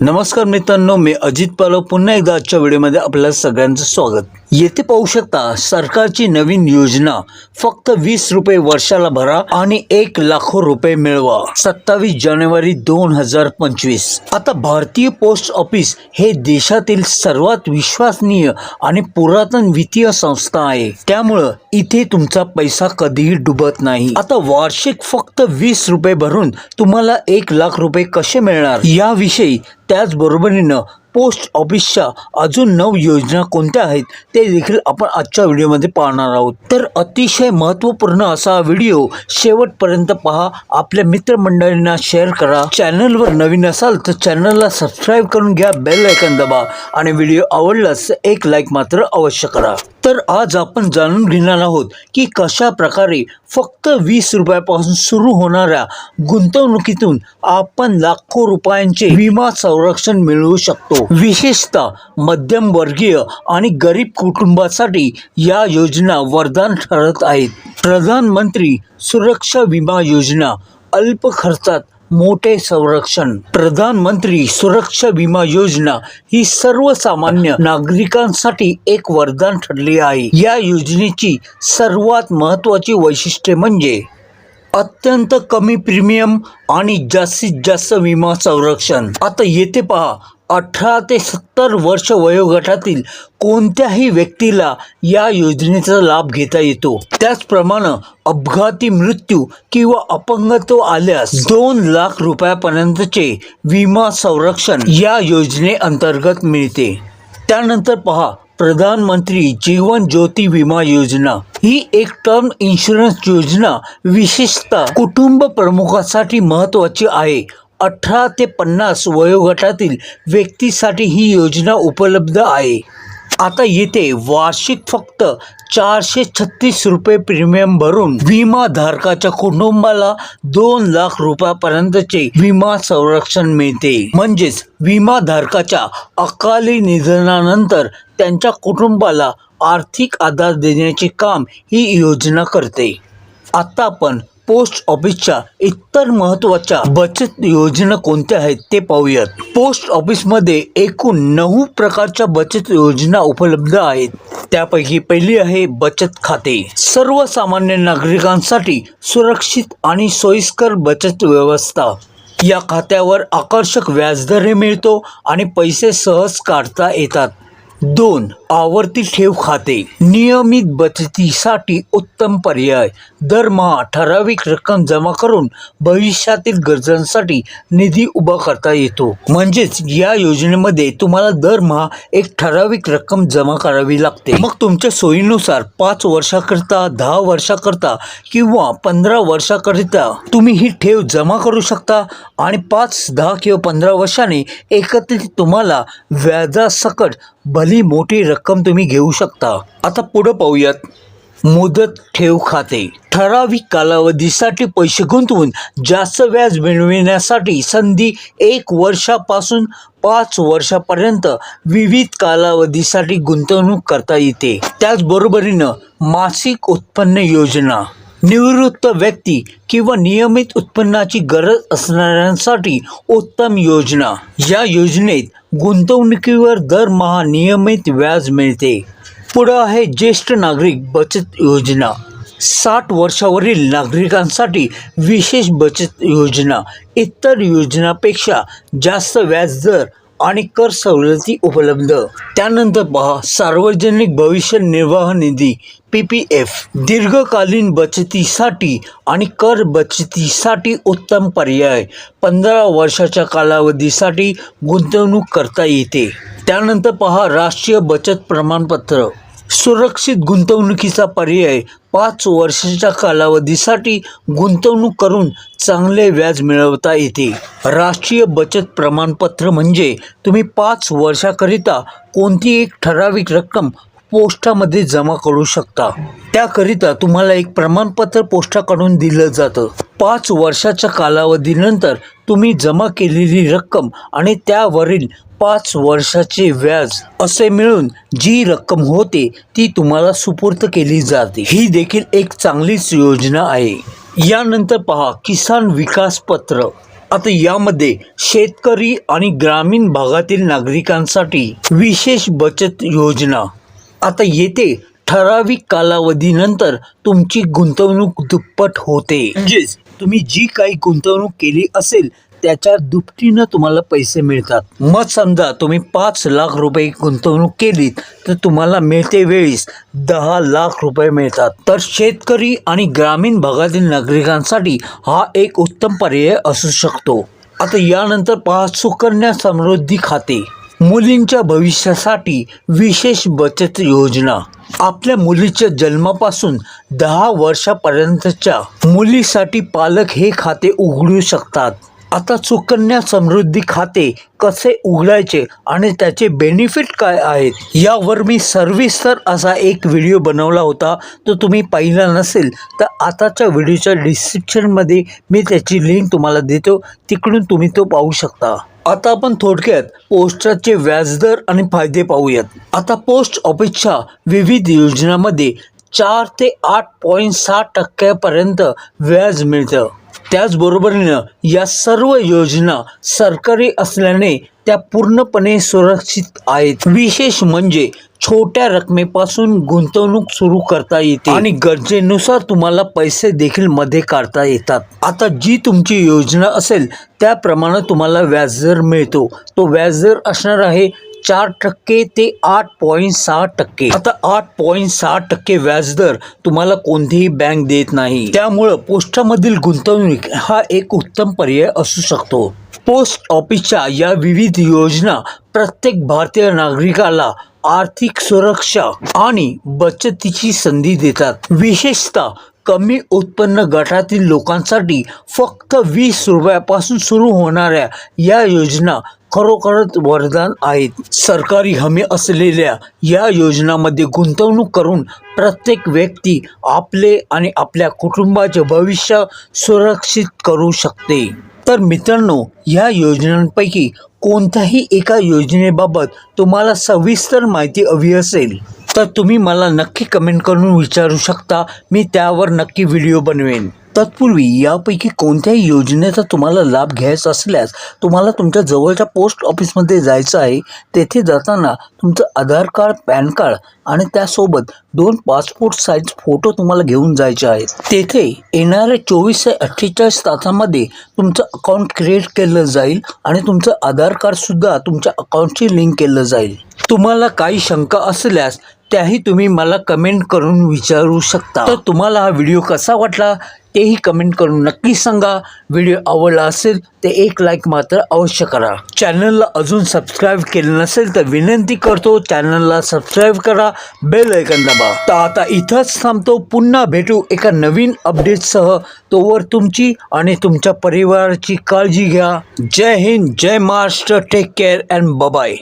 नमस्कार मित्रांनो मी अजित पालव. पुन्हा एकदा आजच्या व्हिडिओमध्ये आपल्या सगळ्यांचं स्वागत. येथे पाहू शकता सरकारची नवीन योजना फक्त वीस रुपये वर्षाला भरा आणि एक लाखो रुपये मिळवा. सत्तावीस जानेवारी दोन हजार पंचवीस. आता भारतीय पोस्ट ऑफिस हे देशातील सर्वात विश्वसनीय आणि पुरातन वित्तीय संस्था आहे. त्यामुळं इथे तुमचा पैसा कधीही डुबत नाही. आता वार्षिक फक्त वीस रुपये भरून तुम्हाला एक लाख रुपये कसे मिळणार? याविषयी त्याचबरोबरीनं पोस्ट ऑफिसच्या अजून नऊ योजना कोणत्या आहेत ते देखील आपण आजच्या व्हिडिओमध्ये पाहणार आहोत. तर अतिशय महत्त्वपूर्ण असा हा व्हिडिओ शेवटपर्यंत पहा. आपल्या मित्रमंडळींना शेअर करा. चॅनलवर नवीन असाल तर चॅनलला सबस्क्राईब करून घ्या बेल आयकन दबा आणि व्हिडिओ आवडलास एक लाईक मात्र अवश्य करा. तर आज आपण जाणून घेणार आहोत की कशा प्रकारे फक्त वीस रुपयापासून सुरू होणाऱ्या गुंतवणुकीतून आपण लाखो रुपयांचे विमा संरक्षण मिळवू शकतो. विशेषतः मध्यम वर्गीय आणि गरीब कुटुंबासाठी या योजना वरदान ठरत आहेत. प्रधानमंत्री सुरक्षा विमा योजना अल्प खर्चात मोठे संरक्षण. प्रधानमंत्री सुरक्षा विमा योजना ही सर्वसामान्य नागरिकांसाठी एक वरदान ठरली आहे. या योजनेची सर्वात महत्वाची वैशिष्ट्ये म्हणजे अत्यंत कमी प्रीमियम आणि जास्तीत जास्त विमा संरक्षण. आता येथे पहा अठरा ते सत्तर वर्ष वयोगटातील कोणत्याही व्यक्तीला या योजनेचा लाभ घेता येतो. त्याचप्रमाणे अपघाती मृत्यू किंवा अपंगत्व आल्यास दोन लाख रुपयापर्यंतचे विमा संरक्षण या योजनेअंतर्गत मिळते. त्यानंतर पहा प्रधानमंत्री जीवन ज्योती विमा योजना. ही एक टर्म इन्शुरन्स योजना विशेषतः कुटुंब प्रमुखासाठी महत्वाची आहे. अठरा ते पन्नास वयोगटातील व्यक्तीसाठी ही योजना उपलब्ध आहे. आता येथे वार्षिक फक्त चारशे छत्तीस रुपये प्रीमियम भरून विमा धारकाच्या कुटुंबाला दोन लाख रुपयापर्यंतचे विमा संरक्षण मिळते. म्हणजेच विमा धारकाच्या अकाली निधनानंतर त्यांच्या कुटुंबाला आर्थिक आधार देण्याचे काम ही योजना करते. आता आपण पोस्ट ऑफिसच्या इतर महत्त्वाच्या बचत योजना कोणत्या आहेत ते पाहूयात. पोस्ट ऑफिसमध्ये एकूण नऊ प्रकारच्या बचत योजना उपलब्ध आहेत. त्यापैकी पहिली आहे बचत खाते. सर्वसामान्य नागरिकांसाठी सुरक्षित आणि सोयीस्कर बचत व्यवस्था. या खात्यावर आकर्षक व्याजदरही मिळतो आणि पैसे सहज काढता येतात. दोन आवर्ती ठेव खाते. नियमित बचतीसाठी उत्तम पर्याय. दरमहा ठराविक रक्कम जमा करून भविष्यातील गरजांसाठी निधी उभा करता येतो. म्हणजेच या योजनेमध्ये तुम्हाला दरमहा एक ठराविक रक्कम जमा करावी लागते. मग तुमच्या सोयीनुसार पाच वर्षाकरिता दहा वर्षाकरिता किंवा पंधरा वर्षाकरिता तुम्ही ही ठेव जमा करू शकता आणि पाच दहा किंवा पंधरा वर्षाने एकत्रित तुम्हाला व्याजासकट भली मोठी रक्कम तुम्ही घेऊ शकता. आता पुढं पाहूयात. मुदत ठेव खाते. ठराविक कालावधीसाठी पैसे गुंतवून जास्त व्याज मिळविण्यासाठी संधी एक वर्षापासून पाच वर्षापर्यंत विविध कालावधीसाठी गुंतवणूक करता येते. त्याचबरोबरीनं मासिक उत्पन्न योजना. निवृत्त व्यक्ती किंवा नियमित उत्पन्नाची गरज असणाऱ्यांसाठी उत्तम योजना. या योजनेत गुंतवणुकीवर दरमहा नियमित व्याज मिळते. पुढं आहे ज्येष्ठ नागरिक बचत योजना. साठ वर्षावरील नागरिकांसाठी विशेष बचत योजना इतर योजनापेक्षा जास्त व्याजदर आणि कर सवलती उपलब्ध. त्यानंतर पहा सार्वजनिक भविष्य निर्वाह निधी पी पी एफ दीर्घकालीन बचतीसाठी आणि कर बचतीसाठी उत्तम पर्याय पंधरा वर्षाच्या कालावधीसाठी गुंतवणूक करता येते. त्यानंतर पहा राष्ट्रीय बचत प्रमाणपत्र. सुरक्षित गुंतवणुकीचा पर्याय पाच वर्षाच्या कालावधीसाठी गुंतवणूक करून चांगले व्याज मिळवता येते. राष्ट्रीय बचत प्रमाणपत्र म्हणजे तुम्ही पाच वर्षाकरिता कोणती एक ठराविक रक्कम पोस्टामध्ये जमा करू शकता. त्याकरिता तुम्हाला एक प्रमाणपत्र पोस्टाकडून दिलं जातं. पाच वर्षाच्या कालावधीनंतर तुम्ही जमा केलेली रक्कम आणि त्यावरील पाच वर्षाचे व्याज असे मिळून जी रक्कम होते ती तुम्हाला सुपूर्त केली जाते. ही देखील एक चांगलीच योजना आहे. यानंतर पहा किसान विकास पत्र. आता यामध्ये शेतकरी आणि ग्रामीण भागातील नागरिकांसाठी विशेष बचत योजना. आता येथे ठराविक कालावधीनंतर तुमची गुंतवणूक दुप्पट होते. म्हणजेच तुम्ही जी काही गुंतवणूक केली असेल त्याच्या दुपटीनं तुम्हाला पैसे मिळतात. मग समजा तुम्ही पाच लाख रुपये गुंतवणूक केलीत तर तुम्हाला मिळते वेळीस दहा लाख रुपये मिळतात. तर शेतकरी आणि ग्रामीण भागातील नागरिकांसाठी हा एक उत्तम पर्याय असू शकतो. आता यानंतर पहा सुकन्या समृद्धी खाते. मुलींच्या भविष्यासाठी विशेष बचत योजना. आपल्या मुलीच्या जन्मापासून दहा वर्षापर्यंतच्या मुलीसाठी पालक हे खाते उघडू शकतात. आता सुकन्या समृद्धी खाते कसे उघडायचे आणि त्याचे बेनिफिट काय आहेत? यावर मी सर्विस्तर असा एक व्हिडिओ बनवला होता. तो तुम्ही पाहिला नसेल तर आताच्या व्हिडिओच्या डिस्क्रिप्शनमध्ये मी त्याची लिंक तुम्हाला देतो. तिकडून तुम्ही तो पाहू शकता. आता आपण थोडक्यात पोस्टाचे व्याजदर आणि फायदे पाहूयात. आता पोस्ट ऑफिसच्या विविध योजनांमध्ये चार ते आठ पॉईंट सहा टक्क्यापर्यंत व्याज मिळतं. त्याचबरोबरीनं या सर्व योजना सरकारी असल्याने त्या पूर्णपणे सुरक्षित आहेत. विशेष म्हणजे छोट्या रकमेपासून गुंतवणूक सुरू करता येते. आणि गरजेनुसार तुम्हाला पैसे देखील मध्ये काढता येतात. आता जी तुमची योजना असेल त्याप्रमाणे तुम्हाला व्याजदर मिळतो. तो व्याजदर असणार आहे चार टक्के ते आठ पॉईंट सहा टक्के. आता आठ पॉईंट सहा टक्के व्याजदर तुम्हाला कोणतीही बँक देत नाही. त्यामुळं पोस्टामधील गुंतवणूक हा एक उत्तम पर्याय असू शकतो. पोस्ट ऑफिसच्या या विविध योजना प्रत्येक भारतीय नागरिकाला आर्थिक सुरक्षा आणि बचतीची संधी देतात. विशेषतः कमी उत्पन्न गटातील लोकांसाठी फक्त वीस रुपयापासून सुरू होणाऱ्या या योजना खरोखरच वरदान आहेत. सरकारी हमी असलेल्या या योजनामध्ये गुंतवणूक करून प्रत्येक व्यक्ती आपले आणि आपल्या कुटुंबाचे भविष्य सुरक्षित करू शकते. तर मित्रांनो या योजनांपैकी कोणत्याही एका योजनेबाबत तुम्हाला सविस्तर माहिती हवी असेल तर तुम्ही मला नक्की कमेंट करून विचारू शकता. मी त्यावर नक्की व्हिडिओ बनवेन. तत्पूर्वी यापैकी कोणत्याही योजनेचा तुम्हाला लाभ घ्यायचा असल्यास तुम्हाला तुमच्या जवळच्या पोस्ट ऑफिसमध्ये जायचं आहे. तेथे जाताना तुमचं आधार कार्ड पॅन कार्ड आणि त्यासोबत दोन पासपोर्ट साईज फोटो तुम्हाला घेऊन जायचे आहेत. तेथे येणाऱ्या चोवीस ते अठ्ठेचाळीस तासामध्ये तुमचं अकाउंट क्रिएट केलं जाईल आणि तुमचं आधार कार्डसुद्धा तुमच्या अकाउंटशी लिंक केलं जाईल. तुम्हाला काही शंका असल्यास त्याही तुम्ही मला कमेंट करून विचारू शकता. तर तुम्हाला हा व्हिडिओ कसा वाटला? तेही कमेंट करून नक्की सांगा. व्हिडिओ आवडला असेल ते एक लाईक मात्र अवश्य करा. चॅनलला अजून सबस्क्राईब केलं नसेल तर विनंती करतो चॅनलला सबस्क्राईब करा. बेल ऐकन दाबा. तर आता इथंच थांबतो. पुन्हा भेटू एका नवीन अपडेटसह तोवर तुमची आणि तुमच्या परिवाराची काळजी घ्या. जय हिंद जय Maharashtra. Take care and bye bye